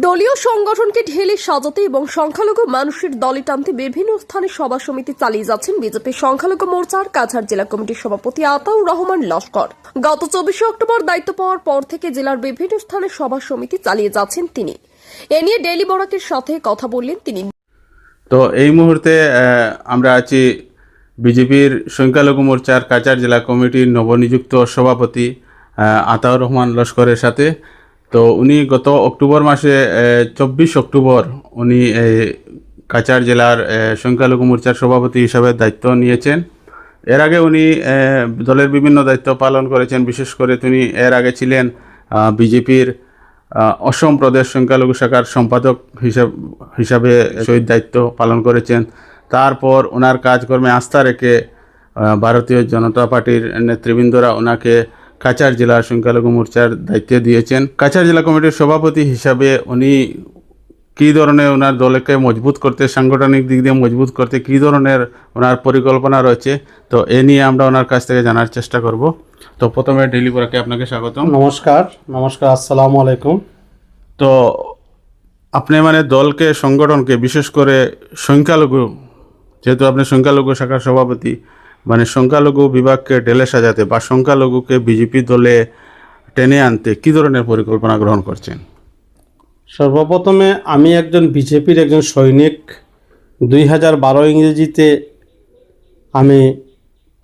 দলীয় সংগঠনকে ঢেলে সাজাতে এবং সংখ্যালঘু মানুষের দলে টানতে বিভিন্ন স্থানে সভা সমিতি চালিয়ে যাচ্ছেন বিজেপি সংখ্যালঘু মোর্চার কাছাড় জেলা কমিটির সভাপতি আতাউর রহমান লস্কর। গত চব্বিশে অক্টোবর দায়িত্ব পাওয়ার পর থেকে জেলার বিভিন্ন স্থানে সভা সমিতি চালিয়ে যাচ্ছেন তিনি। এ নিয়ে ডেলি বরাকের সাথে কথা বললেন তিনি। তো এই মুহূর্তে আমরা আছি বিজেপির সংখ্যালঘু মোর্চার কাছাড় জেলা কমিটির নবনিযুক্ত সভাপতি আতাউর রহমান লস্করের সাথে। তো উনি গত অক্টোবর মাসে চব্বিশ অক্টোবর উনি কাচার জেলার সংখ্যালঘু মোর্চার সভাপতি হিসাবে দায়িত্ব নিয়েছেন। এর আগে উনি দলের বিভিন্ন দায়িত্ব পালন করেছেন। বিশেষ করে তিনি এর আগে ছিলেন বিজেপির অসম প্রদেশ সংখ্যালঘু শাখার সম্পাদক হিসাব, হিসাবে শহীদ দায়িত্ব পালন করেছেন। তারপর ওনার কাজকর্মে আস্থা রেখে ভারতীয় জনতা পার্টির নেতৃবৃন্দরা ওনাকে কাছাড় জেলা সংখ্যালঘু মোর্চার দায়িত্ব দিয়েছেন। কাছাড় জেলা কমিটির সভাপতি হিসাবে উনি কী ধরনের ওনার দলকে মজবুত করতে সাংগঠনিক দিক দিয়ে মজবুত করতে কী ধরনের ওনার পরিকল্পনা রয়েছে তো এ নিয়ে আমরা ওনার কাছ থেকে জানার চেষ্টা করব। তো প্রথমে ডেলি আপনাকে স্বাগতম। নমস্কার নমস্কার আসসালামু আলাইকুম। তো আপনি মানে দলকে সংগঠনকে বিশেষ করে সংখ্যালঘু যেহেতু আপনি সংখ্যালঘু শাখার সভাপতি মানে সংখ্যালঘু বিভাগকে ঢেলে সাজাতে বা সংখ্যালঘুকে বিজেপি দলে টেনে আনতে কী ধরনের পরিকল্পনা গ্রহণ করছেন? সর্বপ্রথমে আমি একজন বিজেপির একজন সৈনিক। দুই হাজার বারো ইংরেজিতে আমি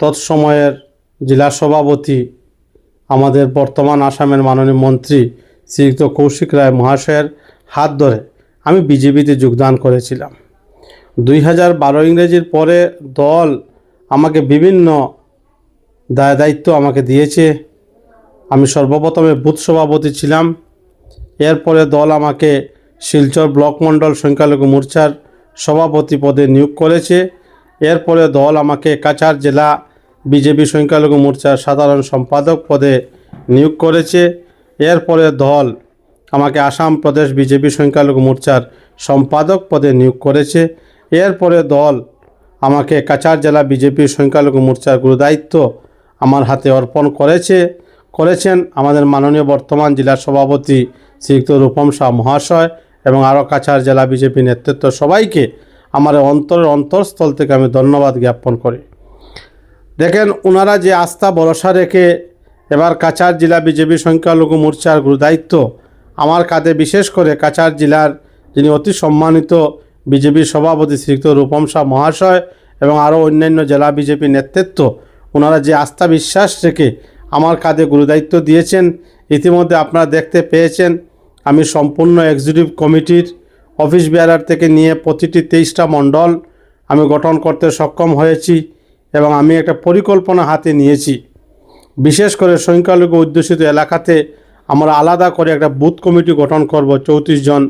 তৎসময়ের জেলা সভাপতি, আমাদের বর্তমান আসামের মাননীয় মন্ত্রী শ্রীযুক্ত কৌশিক রায় মহাশয়ের হাত ধরে আমি বিজেপিতে যোগদান করেছিলাম। দুই হাজার বারো ইংরেজির পরে দল আমাকে বিভিন্ন দায় দায়িত্ব আমাকে দিয়েছে। আমি সর্বপ্রথমে বুথ সভাপতি ছিলাম। এরপরে দল আমাকে শিলচর ব্লক মণ্ডল সংখ্যালঘু মোর্চার সভাপতি পদে নিয়োগ করেছে। এরপরে দল আমাকে কাছাড় জেলা বিজেপি সংখ্যালঘু মোর্চার সাধারণ সম্পাদক পদে নিয়োগ করেছে। এরপরে দল আমাকে আসাম প্রদেশ বিজেপি সংখ্যালঘু মোর্চার সম্পাদক পদে নিয়োগ করেছে। এরপরে দল আমাকে কাছাড় জেলা বিজেপি সংখ্যালঘু মোর্চার গুরুদায়িত্ব আমার হাতে অর্পণ করেছে, করেছেন আমাদের মাননীয় বর্তমান জেলা সভাপতি শ্রীযুক্ত রূপম শাহ মহাশয় এবং আরও কাছাড় জেলা বিজেপি নেতৃত্ব সবাইকে আমার অন্তরের অন্তরস্থল থেকে আমি ধন্যবাদ জ্ঞাপন করি। দেখেন ওনারা যে আস্থা ভরসা রেখে এবার কাছাড় জেলা বিজেপি সংখ্যালঘু মোর্চার গুরুদায়িত্ব আমার কাঁধে বিশেষ করে কাছাড় জেলার যিনি অতি সম্মানিত বিজেপির সভাপতি শ্রীযুক্ত রূপম শাহ মহাশয় এবং আরও অন্যান্য জেলা বিজেপি নেতৃত্ব, ওনারা যে আস্থা বিশ্বাস রেখে আমার কাঁধে গুরুদায়িত্ব দিয়েছেন, ইতিমধ্যে আপনারা দেখতে পেয়েছেন, আমি সম্পূর্ণ এক্সিকিউটিভ কমিটির অফিস বেয়ারার থেকে নিয়ে প্রতিটি তেইশটা মণ্ডল আমি গঠন করতে সক্ষম হয়েছি এবং আমি একটা পরিকল্পনা হাতে নিয়েছি। বিশেষ করে সংখ্যালঘু অধ্যুষিত এলাকাতে আমরা আলাদা করে একটা বুথ কমিটি গঠন করব, চৌত্রিশ জন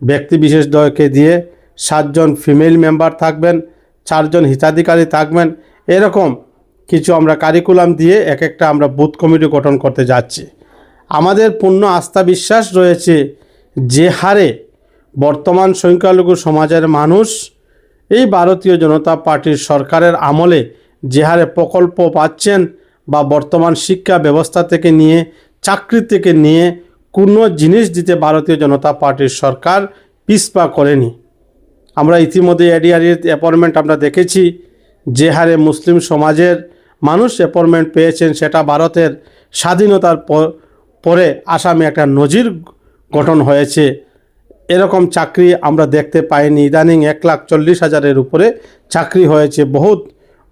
ব্যক্তি বিশেষদ্বয়কে দিয়ে। সাতজন ফিমেল মেম্বার থাকবেন, চারজন হিতাধিকারী থাকবেন, এরকম কিছু আমরা কারিকুলাম দিয়ে এক একটা আমরা বুথ কমিটি গঠন করতে যাচ্ছি। আমাদের পূর্ণ আস্থা বিশ্বাস রয়েছে যে হারে বর্তমান সংখ্যালঘু সমাজের মানুষ এই ভারতীয় জনতা পার্টির সরকারের আমলে যে হারে প্রকল্প পাচ্ছেন বা বর্তমান শিক্ষা ব্যবস্থা থেকে নিয়ে, চাকরি থেকে নিয়ে কোনো জিনিস দিতে ভারতীয় জনতা পার্টির সরকার পিছপা করেনি। আমরা ইতিমধ্যে এডিআরির অ্যাপয়েন্টমেন্ট আমরা দেখেছি, যে হারে মুসলিম সমাজের মানুষ অ্যাপয়েন্টমেন্ট পেয়েছেন সেটা ভারতের স্বাধীনতার পরে আসামে একটা নজির গঠন হয়েছে। এরকম চাকরি আমরা দেখতে পাইনি। ইদানিং এক লাখ চল্লিশ হাজারের উপরে চাকরি হয়েছে। বহুত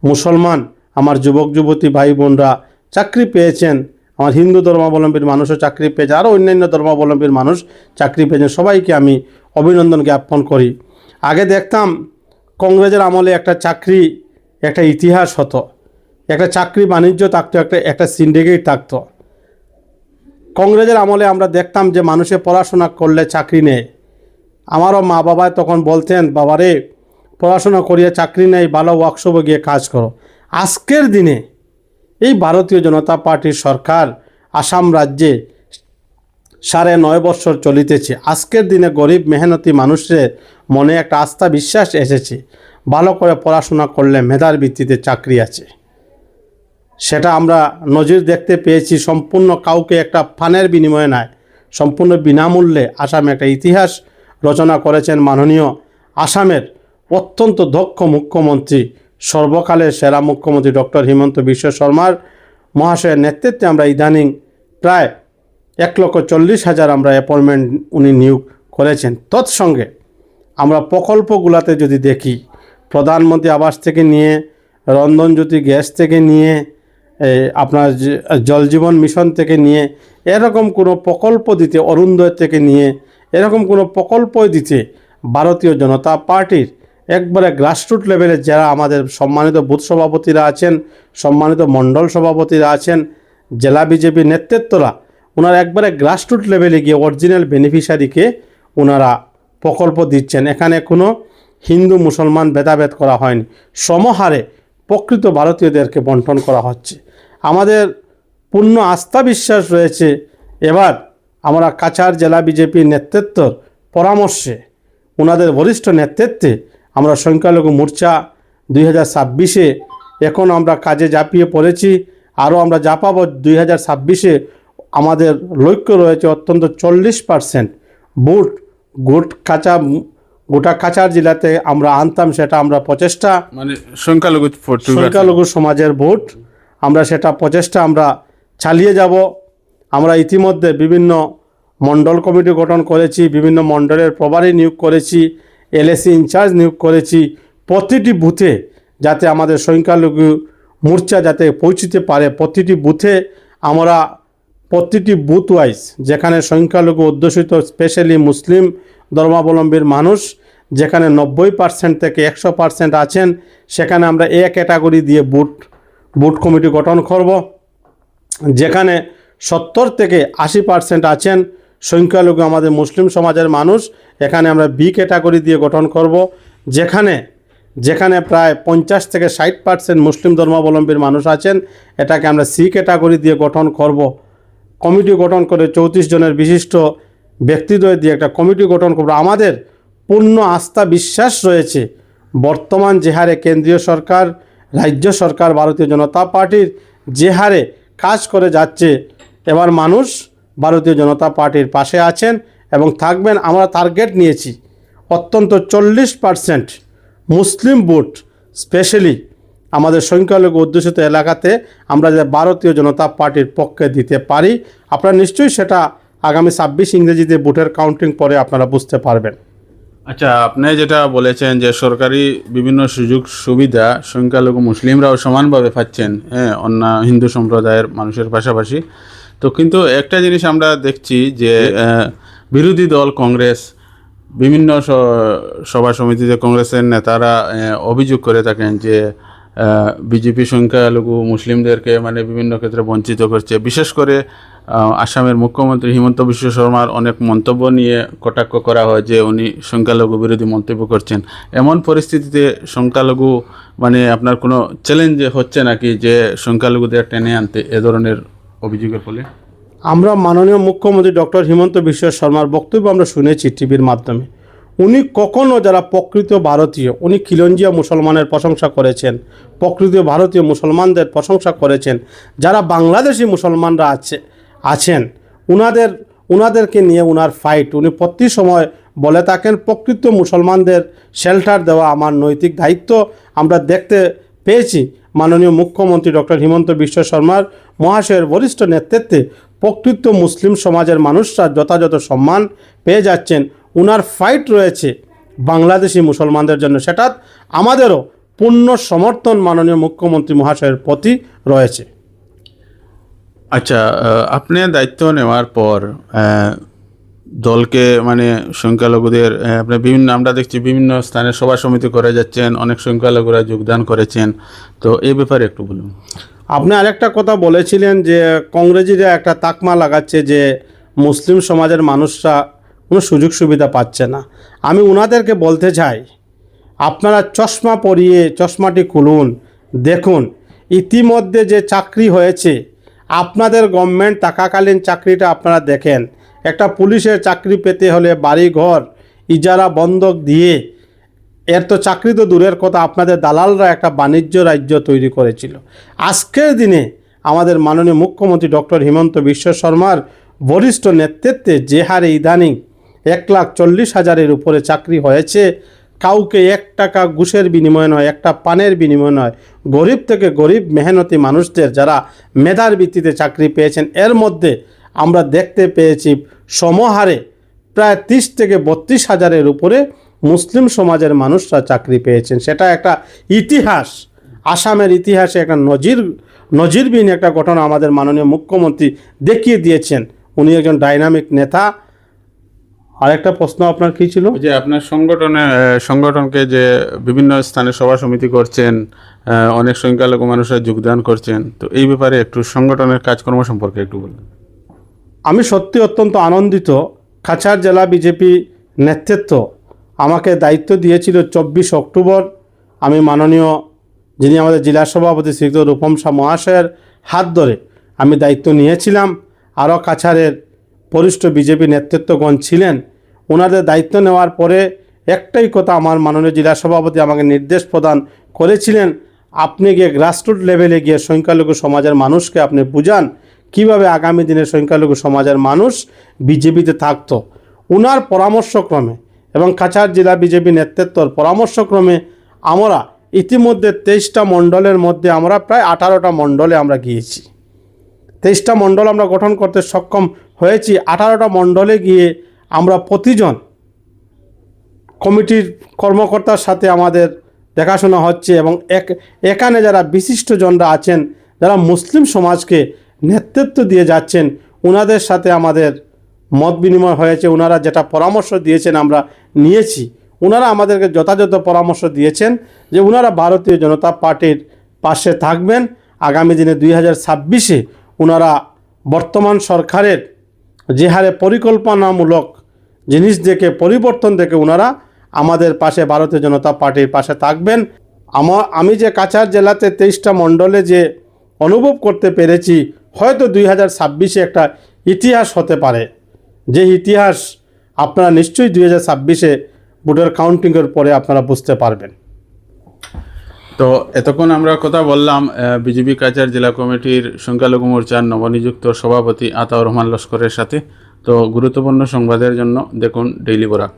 মুসলমান, আমার যুবক, যুবতী ভাই বোনরা চাকরি পেয়েছেন। আমার হিন্দু ধর্মাবলম্বীর মানুষও চাকরি পেয়েছে। আরও অন্যান্য ধর্মাবলম্বীর মানুষ চাকরি পেয়েছেন। সবাইকে আমি অভিনন্দন জ্ঞাপন করি। আগে দেখতাম কংগ্রেসের আমলে একটা চাকরি, একটা ইতিহাস হতো। একটা চাকরি বাণিজ্য থাকতো, একটা একটা সিন্ডিকেট থাকতো। কংগ্রেসের আমলে আমরা দেখতাম যে মানুষে পড়াশোনা করলে চাকরি নেই। আমারও মা বাবা তখন বলতেন, বাবারে, পড়াশোনা করিয়ে চাকরি নেই, ভালো ওয়ার্কশপে গিয়ে কাজ করো। আজকের দিনে এই ভারতীয় জনতা পার্টির সরকার, আসাম রাজ্যে সাড়ে নয় বছর চলিতেছে। আজকের দিনে গরিব, মেহনতি মানুষের মনে একটা আস্থা, বিশ্বাস এসেছে। ভালো করে পড়াশোনা করলে মেধার ভিত্তিতে চাকরি আছে। সেটা আমরা নজির দেখতে পেয়েছি, সম্পূর্ণ কাউকে একটা ফানের বিনিময়ে নয়, সম্পূর্ণ বিনামূল্যে আসামে একটা ইতিহাস রচনা করেছেন মাননীয় আসামের অত্যন্ত দক্ষ মুখ্যমন্ত্রী, সর্বকালের সেরা মুখ্যমন্ত্রী ডক্টর হিমন্ত বিশ্ব শর্মার মহাশয়ের নেতৃত্বে আমরা ইদানিং প্রায় এক লক্ষ চল্লিশ হাজার আমরা অ্যাপয়েন্টমেন্ট উনি নিয়োগ করেছেন। তৎসঙ্গে আমরা প্রকল্পগুলোতে যদি দেখি, প্রধানমন্ত্রী আবাস থেকে নিয়ে রন্ধনজ্যোতি গ্যাস থেকে নিয়ে আপনার যে- জল জীবন মিশন থেকে নিয়ে, এরকম কোনো প্রকল্প দিতে অরুণোদয় থেকে নিয়ে, এরকম কোনো প্রকল্পই দিতে ভারতীয় জনতা পার্টির একবারে গ্রাসরুট লেভেলে যারা আমাদের সম্মানিত বুথ সভাপতিরা আছেন, সম্মানিত মণ্ডল সভাপতিরা আছেন, জেলা বিজেপি নেতৃত্বরা ওনারা একবারে গ্রাসরুট লেভেলে গিয়ে অরিজিনাল বেনিফিশিয়ারিকে ওনারা প্রকল্প দিচ্ছেন। এখানে কোনো হিন্দু, মুসলমান ভেদাভেদ করা হয়নি। সমহারে প্রকৃত ভারতীয়দেরকে বন্টন করা হচ্ছে। আমাদের পূর্ণ আস্থা বিশ্বাস রয়েছে। এবার আমরা কাছাড় জেলা বিজেপির নেতৃত্বর পরামর্শে ওনাদের বরিষ্ঠ নেতৃত্বে আমরা সংখ্যালঘু মোর্চা দুই হাজার ছাব্বিশে এখন আমরা কাজে ঝাঁপিয়ে পড়েছি। আরও আমরা ঝাঁপাবো দুই হাজার ছাব্বিশে আমাদের লক্ষ্য রয়েছে অত্যন্ত চল্লিশ পার্সেন্ট বুট গোট কাঁচা গোটা কাছাড় জেলাতে আমরা আনতাম সেটা আমরা প্রচেষ্টা মানে সংখ্যালঘু সংখ্যালঘু সমাজের ভোট আমরা সেটা প্রচেষ্টা আমরা চালিয়ে যাব। আমরা ইতিমধ্যে বিভিন্ন মণ্ডল কমিটি গঠন করেছি বিভিন্ন মণ্ডলের প্রভারী নিয়োগ করেছি এলএসি ইনচার্জ নিয়োগ করেছি। প্রতিটি বুথে যাতে আমাদের সংখ্যালঘু মোর্চা যাতে পৌঁছতে পারে প্রতিটি বুথে আমরা প্রতিটি বুথ ওয়াইজ যেখানে সংখ্যালঘু অধ্যুষিত, স্পেশালি মুসলিম ধর্মাবলম্বীর মানুষ, যেখানে নব্বই পার্সেন্ট থেকে একশো পার্সেন্ট আছেন, সেখানে আমরা এ ক্যাটাগরি দিয়ে বুট বুট কমিটি গঠন করব। যেখানে সত্তর থেকে আশি পার্সেন্ট আছেন সংখ্যালঘু আমাদের মুসলিম সমাজের মানুষ, এখানে আমরা বি ক্যাটাগরি দিয়ে গঠন করব। যেখানে যেখানে প্রায় পঞ্চাশ থেকে ষাট পার্সেন্ট মুসলিম ধর্মাবলম্বীর মানুষ আছেন, এটাকে আমরা সি ক্যাটাগরি দিয়ে গঠন করব। কমিটি গঠন করে চৌত্রিশ জনের বিশিষ্ট ব্যক্তিদ্বয় দিয়ে একটা কমিটি গঠন করব। আমাদের পূর্ণ আস্থা বিশ্বাস রয়েছে। বর্তমান যে হারে কেন্দ্রীয় সরকার, রাজ্য সরকার, ভারতীয় জনতা পার্টির যে হারে কাজ করে যাচ্ছে, এবার মানুষ ভারতীয় জনতা পার্টির পাশে আছেন এবং থাকবেন। আমরা টার্গেট নিয়েছি। অত্যন্ত চল্লিশ পার্সেন্ট মুসলিম ভোট স্পেশালি আমাদের সংখ্যালঘু অধ্যুষিত এলাকাতে আমরা যে ভারতীয় জনতা পার্টির পক্ষে দিতে পারি আপনারা নিশ্চয়ই সেটা আগামী ছাব্বিশ ইংরেজিতে ভোটের কাউন্টিং পরে আপনারা বুঝতে পারবেন। আচ্ছা আপনি যেটা বলেছেন যে সরকারি বিভিন্ন সুযোগ সুবিধা সংখ্যালঘু মুসলিমরাও সমানভাবে পাচ্ছেন হ্যাঁ অন্য হিন্দু সম্প্রদায়ের মানুষের পাশাপাশি। তো কিন্তু একটা জিনিস আমরা দেখছি যে বিরোধী দল কংগ্রেস বিভিন্ন স- সভা সমিতিতে কংগ্রেসের নেতারা অভিযোগ করে থাকেন যে বিজেপি সংখ্যালঘু মুসলিমদেরকে মানে বিভিন্ন ক্ষেত্রে বঞ্চিত করছে। বিশেষ করে আসামের মুখ্যমন্ত্রী হিমন্ত বিশ্ব শর্মার অনেক মন্তব্য নিয়ে কটাক্ষ করা হয় যে উনি সংখ্যালঘু বিরোধী মন্তব্য করছেন। এমন পরিস্থিতিতে সংখ্যালঘু মানে আপনার কোনো চ্যালেঞ্জ হচ্ছে নাকি যে সংখ্যালঘুদের টেনে আনতে এ ধরনের অভিযোগের ফলে? আমরা মাননীয় মুখ্যমন্ত্রী ডক্টর হিমন্ত বিশ্ব শর্মার বক্তব্য আমরা শুনেছি টিভির মাধ্যমে। উনি কখনও যারা প্রকৃত ভারতীয়, উনি খিলঞ্জিয়া মুসলমানের প্রশংসা করেছেন, প্রকৃত ভারতীয় মুসলমানদের প্রশংসা করেছেন, যারা বাংলাদেশি মুসলমানরা আছে, আছেন, উনাদের, উনাদেরকে নিয়ে উনার ফাইট উনি প্রতি সময় বলে থাকেন, প্রকৃত মুসলমানদের শেল্টার দেওয়া আমার নৈতিক দায়িত্ব, আমরা দেখতে পেয়েছি, মাননীয় মুখ্যমন্ত্রী ডক্টর হিমন্ত বিশ্ব শর্মার মহাশয়ের বরিষ্ঠ নেতৃত্বে প্রকৃত মুসলিম সমাজের মানুষরা যথাযথ সম্মান পেয়ে যাচ্ছেন উনার ফাইট রয়েছে বাংলাদেশি মুসলমানদের জন্য। সেটা আমাদেরও পূর্ণ সমর্থন মাননীয় মুখ্যমন্ত্রী মহাশয়ের প্রতি রয়েছে। আচ্ছা আপনি দায়িত্ব নেওয়ার পর দলকে মানে সংখ্যালঘুদের আপনি বিভিন্ন আমরা দেখছি বিভিন্ন স্থানে সভা সমিতি করে যাচ্ছেন অনেক সংখ্যালঘুরা যোগদান করেছেন। তো এই ব্যাপারে একটু বলুন। আপনি আরেকটা কথা বলেছিলেন যে কংগ্রেসিরা একটা তাকমা লাগাচ্ছে যে মুসলিম সমাজের মানুষরা কোনো সুযোগ সুবিধা পাচ্ছে না। আমি ওনাদেরকে বলতে চাই, আপনারা চশমা পরিয়ে চশমাটি খুলুন, দেখুন। ইতিমধ্যে যে চাকরি হয়েছে, আপনাদের গভর্নমেন্ট থাকাকালীন চাকরিটা আপনারা দেখেন। একটা পুলিশের চাকরি পেতে হলে বাড়ি ঘর ইজারা বন্ধক দিয়ে, এর তো চাকরি তো দূরের কথা, আপনাদের দালালরা একটা বাণিজ্য রাজ্য তৈরি করেছিল। আজকের দিনে আমাদের মাননীয় মুখ্যমন্ত্রী ডক্টর হিমন্ত বিশ্ব শর্মার বরিষ্ঠ নেতৃত্বে যে হারে ইদানিং এক লাখ চল্লিশ হাজারের উপরে চাকরি হয়েছে। কাউকে এক টাকা ঘুষের বিনিময় নয়, একটা পানের বিনিময় নয়। গরিব থেকে গরিব মেহনতি মানুষদের যারা মেধার ভিত্তিতে চাকরি পেয়েছেন, এর মধ্যে আমরা দেখতে পেয়েছি সমহারে প্রায় তিরিশ থেকে বত্রিশ হাজারের উপরে মুসলিম সমাজের মানুষরা চাকরি পেয়েছেন। সেটা একটা ইতিহাস, আসামের ইতিহাসে একটা নজির, নজিরবিহীন একটা ঘটনা আমাদের মাননীয় মুখ্যমন্ত্রী দেখিয়ে দিয়েছেন। উনি একজন ডাইনামিক নেতা আরেকটা প্রশ্ন আপনার কী ছিল? যে আপনার সংগঠনে সংগঠনকে যে বিভিন্ন স্থানে সভা সমিতি করছেন অনেক সংখ্যালঘু মানুষরা যোগদান করছেন তো এই ব্যাপারে একটু সংগঠনের কাজকর্ম সম্পর্কে একটু বলুন। আমি সত্যি অত্যন্ত আনন্দিত। কাছাড় জেলা বিজেপি নেতৃত্ব আমাকে দায়িত্ব দিয়েছিল চব্বিশ অক্টোবর। আমি মাননীয় যিনি আমাদের জেলা সভাপতি শ্রীযুক্ত রূপম শাহ মহাশয়ের হাত ধরে আমি দায়িত্ব নিয়েছিলাম। আরও কাছাড়ের বরিষ্ঠ বিজেপি নেতৃত্বগণ ছিলেন, ওনাদের দায়িত্ব নেওয়ার পরে একটাই কথা আমার মাননীয় জেলা সভাপতি আমাকে নির্দেশ প্রদান করেছিলেন, আপনি গিয়ে গ্রাসরুট লেভেলে গিয়ে সংখ্যালঘু সমাজের মানুষকে আপনি বুঝান, কীভাবে আগামী দিনে সংখ্যালঘু সমাজের মানুষ বিজেপিতে থাকতো। উনার পরামর্শক্রমে এবং কাছাড় জেলা বিজেপি নেতৃত্বর পরামর্শক্রমে আমরা ইতিমধ্যে তেইশটা মণ্ডলের মধ্যে আমরা প্রায় আঠারোটা মণ্ডলে আমরা গিয়েছি। তেইশটা মণ্ডল আমরা গঠন করতে সক্ষম হয়েছি আঠারোটা মণ্ডলে গিয়ে আমরা প্রতিজন কমিটির কর্মকর্তার সাথে আমাদের দেখাশোনা হচ্ছে এবং এক, এখানে যারা বিশিষ্টজনরা আছেন, যারা মুসলিম সমাজকে নেতৃত্ব দিয়ে যাচ্ছেন ওনাদের সাথে আমাদের মত বিনিময় হয়েছে ওনারা যেটা পরামর্শ দিয়েছেন আমরা নিয়েছি। ওনারা আমাদেরকে যথাযথ পরামর্শ দিয়েছেন যে ওনারা ভারতীয় জনতা পার্টির পাশে থাকবেন। আগামী দিনে দুই হাজার ছাব্বিশে ওনারা বর্তমান সরকারের যে হারে পরিকল্পনামূলক জিনিস দেখে, পরিবর্তন দেখে ওনারা আমাদের পাশে ভারতীয় জনতা পার্টির পাশে থাকবেন। আমার আমি যে কাছাড় জেলাতে তেইশটা মণ্ডলে যে অনুভব করতে পেরেছি, হয়তো দুই হাজার ছাব্বিশে একটা ইতিহাস হতে পারে। যে ইতিহাস আপনারা নিশ্চয়ই দুই হাজার ছাব্বিশে ভোটার কাউন্টিংয়ের পরে আপনারা বুঝতে পারবেন। তো এতক্ষণ আমরা কথা বললাম বিজেপি কাচার জেলা কমিটির সংখ্যালঘু মোর্চার নবনিযুক্ত সভাপতি আতাউর রহমান লস্করের সাথে। তো গুরুত্বপূর্ণ সংবাদের জন্য দেখুন ডেইলি বরাক।